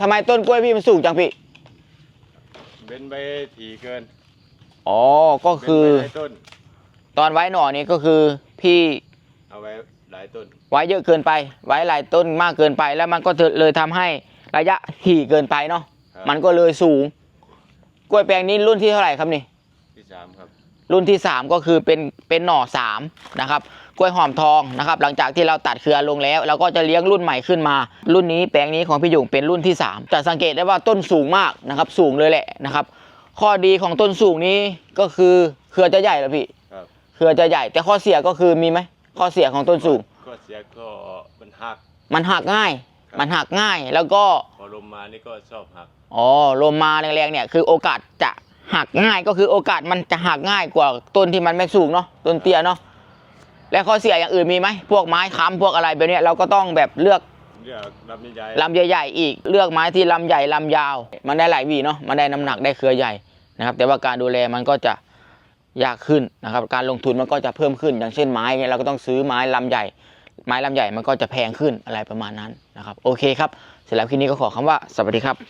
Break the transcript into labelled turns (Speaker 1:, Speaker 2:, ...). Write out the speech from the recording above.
Speaker 1: ทำไมต้นกล้วยพี่มันสูงจังพี่
Speaker 2: เว้นไปถี่เกิน
Speaker 1: อ๋อ ก็คือ
Speaker 2: เว้นไปหลายต้น
Speaker 1: ตอนไว้หน่อนี้ก็คือพี่
Speaker 2: เอาไว้หลายต้น
Speaker 1: ไว้เยอะเกินไป ไว้หลายต้นมากเกินไป แล้วมันก็เลยทำให้ระยะถี่เกินไปเนาะ
Speaker 2: ครับ
Speaker 1: มันก็เลยสูง กล้วยแปลงนี้รุ่นที่เท่าไหร่ครับนี่
Speaker 2: ที่สามครับ
Speaker 1: รุ่นที่ 3 ก็คือเป็นเป็นหน่อ3นะครับกล้วยหอมทองนะครับหลังจากที่เราตัดเครือลงแล้ว เราก็จะเลี้ยงรุ่นใหม่ขึ้นมา รุ่นนี้แปลงนี้ของพี่หยุ่งเป็นรุ่นที่ 3 จะสังเกตได้ว่าต้นสูงมากนะครับสูงเลยแหละนะครับ ข้อดีของต้นสูงนี้ก็คือเครือจะใหญ่แล้วพี่
Speaker 2: ครับ
Speaker 1: เครือจะใหญ่ แต่ข้อเสียก็คือมีไหมข้อเสียของต้นสูง
Speaker 2: ก็เสียก็มันหัก
Speaker 1: มันหักง่าย มันหักง่ายแล้วก็
Speaker 2: พอลมมานี่ก็ชอบหัก
Speaker 1: อ๋อลมมาแรงๆเนี่ยคือโอกาสจะ หักง่ายก็คือโอกาสมันจะหักง่ายกว่าต้นที่มันไม่สูงเนาะต้นเตี้ยเนาะและข้อเสียอย่างอื่นมีไหมพวกไม้ค้ำพวกอะไรแบบเนี้ยเราก็ต้องแบบเลือก
Speaker 2: เรียกลำใหญ่
Speaker 1: ลำใหญ่ๆอีกเลือกไม้ที่ลำใหญ่ลำยาว มันได้หลายหวีเนาะมันได้น้ำหนักได้เครือใหญ่นะครับ แต่ว่าการดูแลมันก็จะยากขึ้นนะครับ การลงทุนมันก็จะเพิ่มขึ้น อย่างเช่นไม้เงี้ยเราก็ต้องซื้อไม้ลำใหญ่ ไม้ลำใหญ่มันก็จะแพงขึ้นอะไรประมาณนั้นนะครับ โอเคครับเสร็จแล้วคลิปนี้ก็ขอคำว่าสวัสดีครับ